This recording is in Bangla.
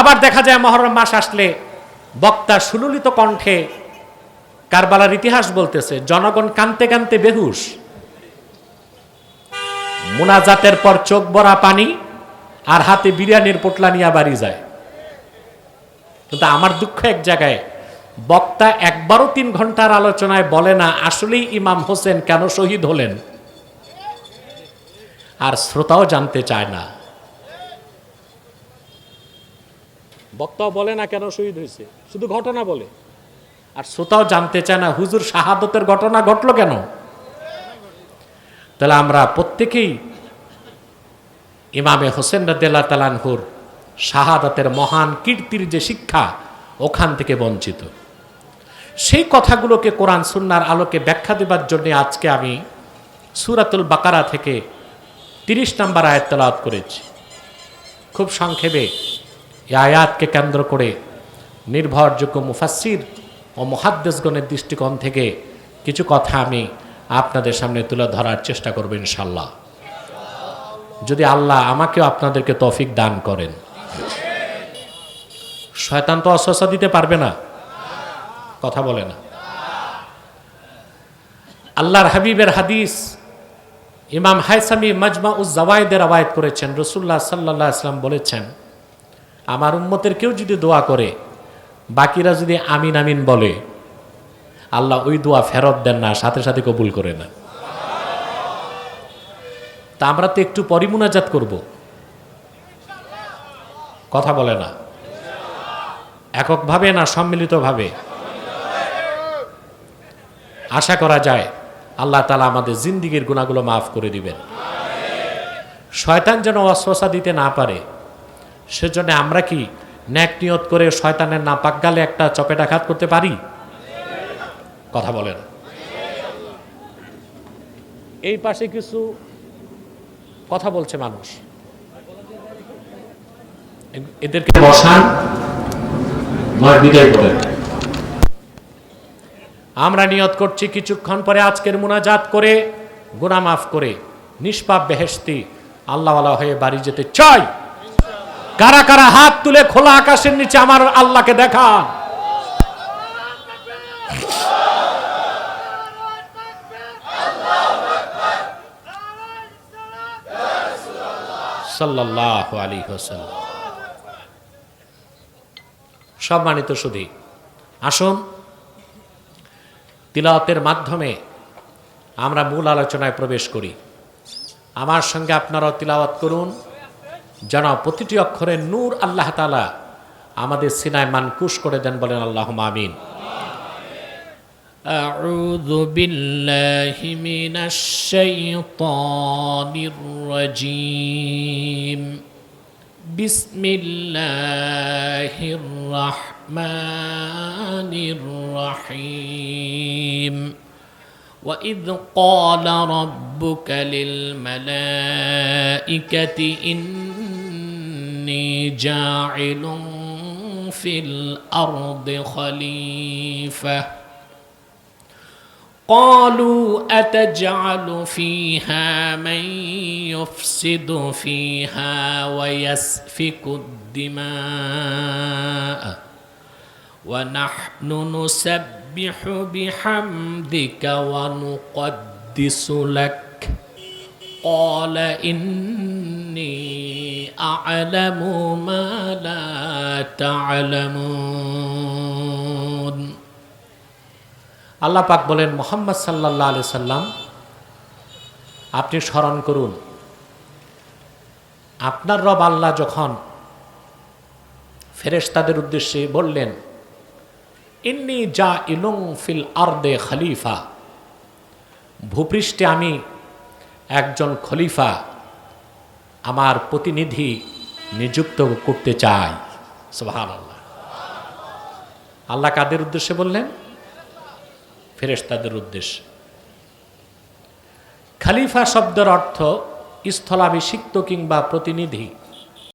আবার দেখা যায় মহরম মাস আসলে বক্তা সুললিত কণ্ঠে কারবালার ইতিহাস বলতেছে, জনগণ কানতে কানতে বেহুশ। মুনাজাতের পর চোখ ভরা পানি আর হাতে বিরিয়ানির পোটলা নিয়ে বাড়ি যায়। কিন্তু আমার দুঃখ এক জায়গায়, বক্তা একবারও তিন ঘণ্টার আলোচনায় বলে না, আসলেই ইমাম হোসেন কেন শহীদ হলেন? আর শ্রোতাও জানতে চায় না। বক্তাও বলে না কেন শহীদ হয়েছে? শুধু ঘটনা বলে। আর শ্রোতাও জানতে চায় না, হুজুর শাহাদতের ঘটনা ঘটলো কেন? তাহলে আমরা প্রত্যেকেই ইমামে হোসেন রাদিল্লা তালানহুর শাহাদাতের মহান কীর্তির যে শিক্ষা, ওখান থেকে বঞ্চিত। সেই কথাগুলোকে কোরআন সুন্নার আলোকে ব্যাখ্যা দেবার জন্য আজকে আমি সুরাতুল বাকারা থেকে তিরিশ নম্বর আয়াত তেলাওয়াত করেছি। খুব সংক্ষেপে এই আয়াতকে কেন্দ্র করে নির্ভরযোগ্য মুফাসির ও মহাদ্দেশগণের দৃষ্টিকোণ থেকে কিছু কথা আমি আপনাদের সামনে তুলে ধরার চেষ্টা করব ইনশাল্লাহ যদি আল্লাহ আমাকেও আপনাদেরকে তফিক দান করেন। শয়তান তো অস্বস্থা দিতে পারবে না। কথা বলে না। আল্লাহর হাবিবের হাদিস ইমাম হাইসামি মাজমা উজ জাওয়াইদের আবায়ত করেছেন রসুল্লাহ সাল্লাহ আসলাম বলেছেন আমার উম্মতের কেউ যদি দোয়া করে, বাকিরা যদি আমিন আমিন বলে, আল্লাহ ওই দোয়া ফেরত দেন না, সাথে সাথে কবুল করে না। তা আমরা তো একটু পরিমুনাজাত করব। কথা বলে না। এককভাবে না সম্মিলিতভাবে? আশা করা যায় আল্লাহ তালা আমাদের জিন্দিগির গুণাগুলো মাফ করে দিবেন। শয়তান যেন অশ্বাসা দিতে না পারে সেজন্য আমরা কি ন্যাক নিয়ত করে শয়তানের না পাকগালে একটা চপেটাঘাত করতে পারি? কথা বলেন। এই পাশে কিছু কথা বলছে মানুষ। এদেরকে বসান আমরা নিয়ত করছি কিছুক্ষণ পরে আজকের মুনাজাত করে, গুনাহ মাফ করে, নিষ্পাপ বেহেস্তি আল্লাহওয়ালা হয়ে বাড়ি যেতে চাই। কারা কারা হাত তুলে খোলা আকাশের নিচে আমার আল্লাহকে দেখান। সাল্লাহ হোসেন সম্মানিত সুধী, আসুন, তিলাওয়াতের মাধ্যমে আমরা মূল আলোচনায় প্রবেশ করি। আমার সঙ্গে আপনারাও তিলাওয়াত করুন। যেন প্রতিটি অক্ষরে নূর আল্লাহ তালা আমাদের সিনায় মানকুশ করে দেন বলেন আল্লাহ আমিন أعوذ بالله من الشيطان الرجيم بسم الله الرحمن الرحيم وإذ قال ربك للملائكة إني جاعل في الأرض خليفة. قالوا أتجعل فيها من يفسد فيها ويسفك الدماء. ونحن نسبح بحمدك ونقدس لك. قال إني أعلم ما لا تعلمون আল্লাহ পাক বলেন মোহাম্মদ সাল্লাহ আলি সাল্লাম আপনি স্মরণ করুন আপনার রব আল্লাহ যখন ফেরেশতাদের উদ্দেশ্যে বললেন ইন্নি যা ইলুং ফিল আর্দে খলিফা ভূপৃষ্ঠে আমি একজন খলিফা আমার প্রতিনিধি নিযুক্ত করতে চাই সোহান আল্লাহ আল্লাহ কাদের উদ্দেশ্যে বললেন? ফেরেস্তাদের উদ্দেশ্যে। খালিফা শব্দের অর্থ স্থলাভিষিক্ত কিংবা প্রতিনিধি।